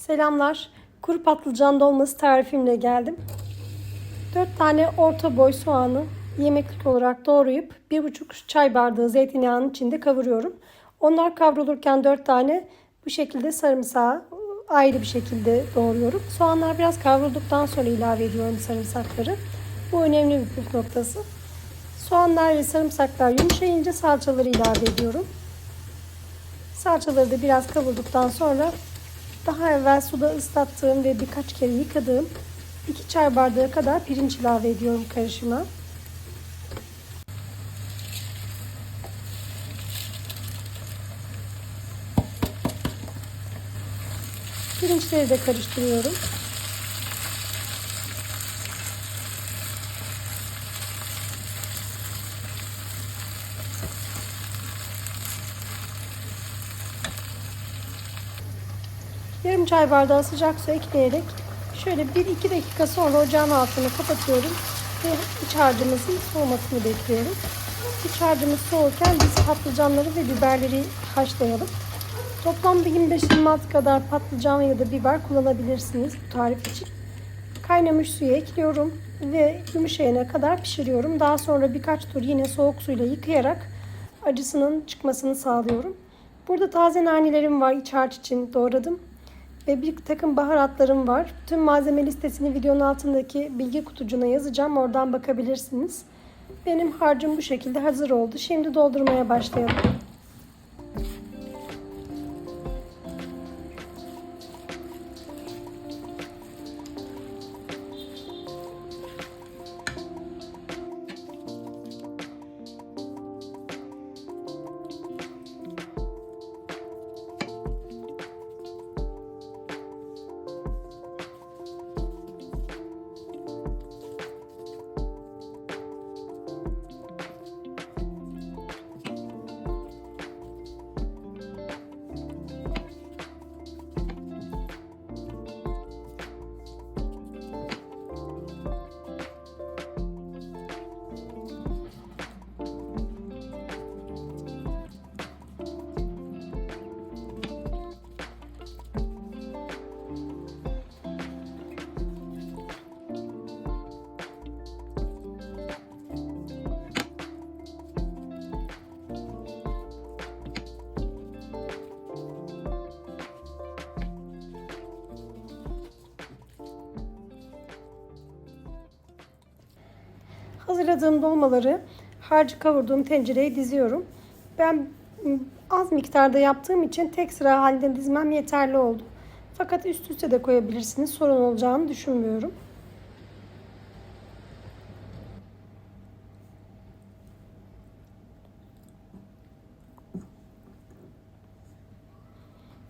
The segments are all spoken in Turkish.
Selamlar. Kuru patlıcan dolması tarifimle geldim. 4 tane orta boy soğanı yemeklik olarak doğrayıp 1,5 çay bardağı zeytinyağının içinde kavuruyorum. Onlar kavrulurken 4 tane bu şekilde sarımsağı ayrı bir şekilde doğruyorum. Soğanlar biraz kavrulduktan sonra ilave ediyorum sarımsakları. Bu önemli bir püf noktası. Soğanlar ve sarımsaklar yumuşayınca salçaları ilave ediyorum. Salçaları da biraz kavurduktan sonra daha evvel suda ıslattığım ve birkaç kere yıkadığım 2 çay bardağı kadar pirinç ilave ediyorum karışıma. Pirinçleri de karıştırıyorum. Yarım çay bardağı sıcak su ekleyerek şöyle 1-2 dakika sonra ocağın altını kapatıyorum ve iç harcımızın soğumasını bekliyorum. İç harcımız soğurken biz patlıcanları ve biberleri haşlayalım. Toplamda 25-26 kadar patlıcan ya da biber kullanabilirsiniz bu tarif için. Kaynamış suyu ekliyorum ve yumuşayana kadar pişiriyorum. Daha sonra birkaç tur yine soğuk suyla yıkayarak acısının çıkmasını sağlıyorum. Burada taze nanelerim var iç harç için doğradım. Ve bir takım baharatlarım var. Tüm malzeme listesini videonun altındaki bilgi kutucuğuna yazacağım. Oradan bakabilirsiniz. Benim harcım bu şekilde hazır oldu. Şimdi doldurmaya başlayalım. Hazırladığım dolmaları harcı kavurduğum tencereye diziyorum. Ben az miktarda yaptığım için tek sıra halinde dizmem yeterli oldu. Fakat üst üste de koyabilirsiniz. Sorun olacağını düşünmüyorum.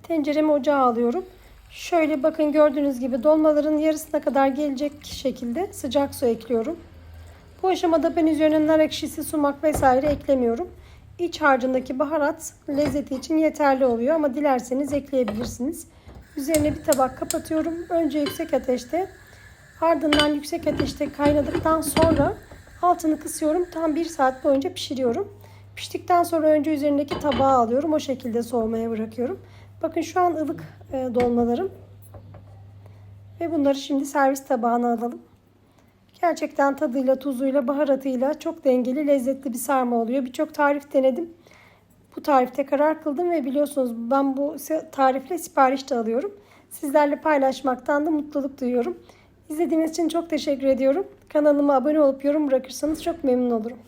Tenceremi ocağa alıyorum. Şöyle bakın gördüğünüz gibi dolmaların yarısına kadar gelecek şekilde sıcak su ekliyorum. Bu aşamada ben üzerine nar ekşisi, sumak vesaire eklemiyorum. İç harcındaki baharat lezzeti için yeterli oluyor ama dilerseniz ekleyebilirsiniz. Üzerine bir tabak kapatıyorum. Önce yüksek ateşte ardından yüksek ateşte kaynadıktan sonra altını kısıyorum. Tam bir saat boyunca pişiriyorum. Piştikten sonra önce üzerindeki tabağı alıyorum. O şekilde soğumaya bırakıyorum. Bakın şu an ılık e, dolmalarım. Ve bunları şimdi servis tabağına alalım. Gerçekten tadıyla, tuzuyla, baharatıyla çok dengeli, lezzetli bir sarma oluyor. Birçok tarif denedim. Bu tarifte karar kıldım ve biliyorsunuz ben bu tarifle sipariş de alıyorum. Sizlerle paylaşmaktan da mutluluk duyuyorum. İzlediğiniz için çok teşekkür ediyorum. Kanalıma abone olup yorum bırakırsanız çok memnun olurum.